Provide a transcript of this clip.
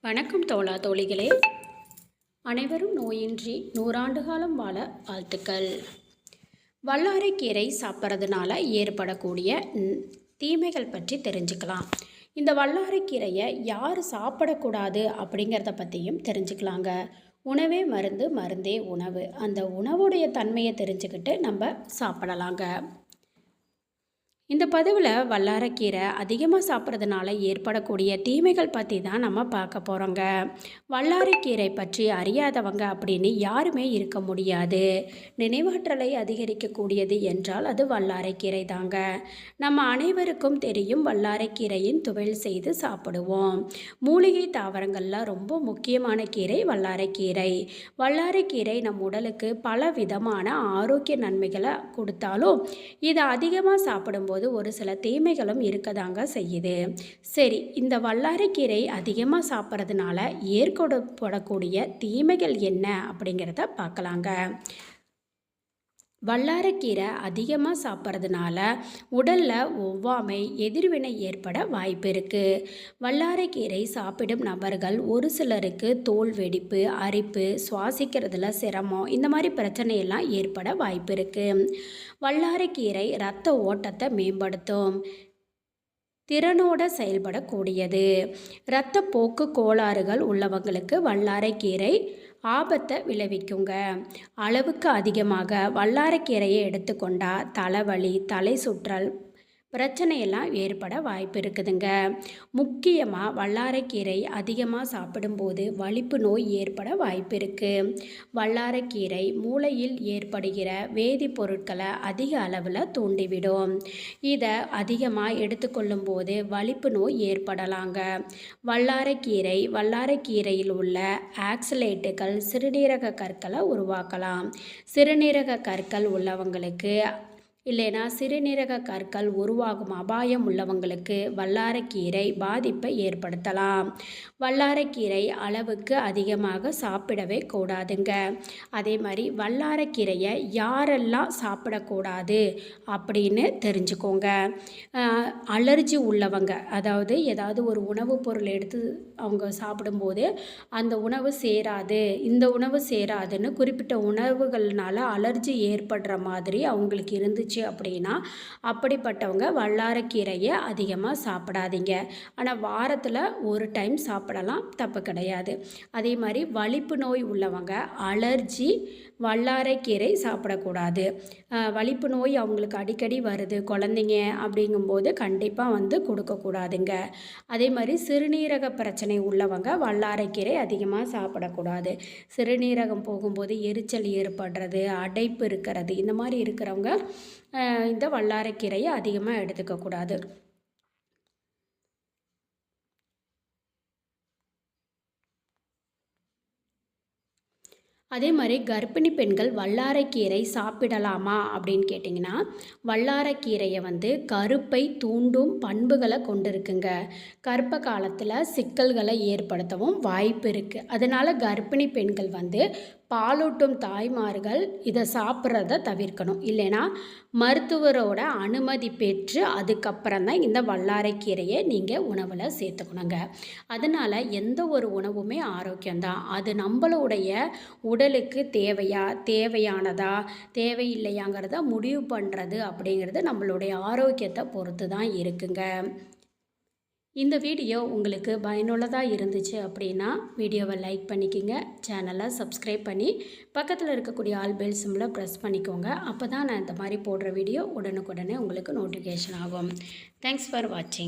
வணக்கம் தோழா தோழிகளே. அனைவரும் நோயின்றி நூறாண்டு காலம் வாழ வாழ்த்துக்கள். வல்லாரைக்கீரை சாப்பிட்றதுனால ஏற்படக்கூடிய தீமைகள் பற்றி தெரிஞ்சுக்கலாம். இந்த வல்லாரைக்கீரையை யார் சாப்பிடக்கூடாது அப்படிங்கிறத பற்றியும் தெரிஞ்சுக்கலாங்க. உணவே மருந்து மருந்தே உணவு. அந்த உணவுடைய தன்மையை தெரிஞ்சுக்கிட்டு நம்ம சாப்பிடலாங்க. இந்த பதிவில் வல்லாரக்கீரை அதிகமாக சாப்பிட்றதுனால ஏற்படக்கூடிய தீமைகள் பற்றி தான் நம்ம பார்க்க போகிறோங்க வல்லாரைக்கீரை பற்றி அறியாதவங்க அப்படின்னு யாருமே இருக்க முடியாது. நினைவாற்றலை அதிகரிக்கக்கூடியது என்றால் அது வல்லாரைக்கீரை தாங்க. நம்ம அனைவருக்கும் தெரியும் வல்லாரைக்கீரையின் துவையல் செய்து சாப்பிடுவோம். மூலிகை தாவரங்களில் ரொம்ப முக்கியமான கீரை வல்லாரைக்கீரை வல்லாரைக்கீரை நம் உடலுக்கு பல விதமான ஆரோக்கிய நன்மைகளை கொடுத்தாலும் இதை அதிகமாக சாப்பிடும்போது போது ஒரு சில தீமைகளும் இருக்கதாங்க செய்யுது. சரி இந்த வல்லாரைக்கீரை அதிகமாக சாப்பிட்றதுனால ஏற்படப்படக்கூடிய தீமைகள் என்ன அப்படிங்கிறத பார்க்கலாங்க. வல்லாரக்கீரை அதிகமாக சாப்பிட்றதுனால உடலில் ஒவ்வாமை எதிர்வினை ஏற்பட வாய்ப்பு இருக்குது வல்லாரைக்கீரை சாப்பிடும் நபர்கள் ஒரு சிலருக்கு தோல் வெடிப்பு அரிப்பு சுவாசிக்கிறதுல சிரமம் இந்த மாதிரி பிரச்சனையெல்லாம் ஏற்பட வாய்ப்பு இருக்குது வல்லாரைக்கீரை இரத்த ஓட்டத்தை மேம்படுத்தும். திறனோட செயல்படக்கூடியது. இரத்தப்போக்கு கோளாறுகள் உள்ளவங்களுக்கு வல்லாரைக்கீரை ஆபத்தை விளைவிக்குங்க. அளவுக்கு அதிகமாக வல்லாரக்கீரையை எடுத்துக்கொண்டால் தலைவலி தலை சுற்றல் பிரச்சனையெல்லாம் ஏற்பட வாய்ப்பு இருக்குதுங்க முக்கியமாக வல்லாரைக்கீரை அதிகமாக சாப்பிடும்போது வலிப்பு நோய் ஏற்பட வாய்ப்பு இருக்குது வல்லாரைக்கீரை மூளையில் ஏற்படுகிற வேதிப்பொருட்களை அதிக அளவில் தூண்டிவிடும். இதை அதிகமாக எடுத்துக்கொள்ளும் போது வலிப்பு நோய் ஏற்படலாங்க. வல்லாரைக்கீரை வல்லாரைக்கீரையில் உள்ள ஆக்சிலேட்டுகள் சிறுநீரக கற்களை உருவாக்கலாம். சிறுநீரக கற்கள் உள்ளவங்களுக்கு இல்லைனா சிறுநீரக கற்கள் உருவாகும் அபாயம் உள்ளவங்களுக்கு வல்லாரக்கீரை பாதிப்பை ஏற்படுத்தலாம். வல்லாரக்கீரை அளவுக்கு அதிகமாக சாப்பிடவே கூடாதுங்க. அதே மாதிரி வல்லாரக்கீரையை யாரெல்லாம் சாப்பிடக்கூடாது அப்படின்னு தெரிஞ்சுக்கோங்க. அலர்ஜி உள்ளவங்க அதாவது ஏதாவது ஒரு உணவுப் பொருள் எடுத்து அவங்க சாப்பிடும்போது அந்த உணவு சேராது. இந்த உணவு சேராதுன்னு குறிப்பிட்ட உணவுகள்னால அலர்ஜி ஏற்படுற மாதிரி அவங்களுக்கு இருந்துச்சு இருந்துச்சு அப்படின்னா அப்படிப்பட்டவங்க வல்லாரக்கீரையை அதிகமாக சாப்பிடாதீங்க. ஆனால் வாரத்தில் ஒரு டைம் சாப்பிடலாம் தப்பு கிடையாது. அதே மாதிரி வலிப்பு நோய் உள்ளவங்க அலர்ஜி வல்லாரைக்கீரை சாப்பிடக்கூடாது. வலிப்பு நோய் அவங்களுக்கு அடிக்கடி வருது குழந்தைங்க அப்படிங்கும்போது கண்டிப்பாக வந்து கொடுக்கக்கூடாதுங்க. அதே மாதிரி சிறுநீரக பிரச்சனை உள்ளவங்க வல்லாரைக்கீரை அதிகமாக சாப்பிடக்கூடாது. சிறுநீரகம் போகும்போது எரிச்சல் ஏற்படுறது அடைப்பு இருக்கிறது இந்த மாதிரி இருக்கிறவங்க இந்த வல்லாரக்கீரையை அதிகமாக எடுத்துக்கக்கூடாது அதே மாதிரி கர்ப்பிணி பெண்கள் வல்லாரைக்கீரை சாப்பிடலாமா அப்படின்னு கேட்டிங்கன்னா வல்லாரைக்கீரையை வந்து கருப்பை தூண்டும் பண்புகளை கொண்டிருக்குங்க. கர்ப்ப காலத்தில் சிக்கல்களை ஏற்படுத்தவும் வாய்ப்பு இருக்குது அதனால் கர்ப்பிணி பெண்கள் வந்து பாலூட்டும் தாய்மார்கள் இதை சாப்பிட்றத தவிர்க்கணும். இல்லைன்னா மருத்துவரோட அனுமதி பெற்று அதுக்கப்புறம் தான் இந்த வல்லாரைக்கீரையை நீங்கள் உணவில் சேர்த்துக்கணுங்க. அதனால் எந்த ஒரு உணவுமே ஆரோக்கியம்தான். அது நம்மளுடைய உடலுக்கு தேவையா தேவையானதா தேவையில்லையாங்கிறத முடிவு பண்ணுறது அப்படிங்கிறது நம்மளுடைய ஆரோக்கியத்தை பொறுத்து தான் இருக்குங்க. இந்த வீடியோ உங்களுக்கு பயனுள்ளதாக இருந்துச்சு அப்படின்னா வீடியோவை லைக் பண்ணிக்கிங்க சேனலை சப்ஸ்கிரைப் பண்ணி பக்கத்தில் இருக்கக்கூடிய ஆல் பெல் சிம்மில் ப்ரெஸ் பண்ணிக்கோங்க. அப்போ தான் நான் இந்த மாதிரி போடுற வீடியோ உடனுக்குடனே உங்களுக்கு நோட்டிஃபிகேஷன் ஆகும். தேங்க்ஸ் ஃபார் வாட்சிங்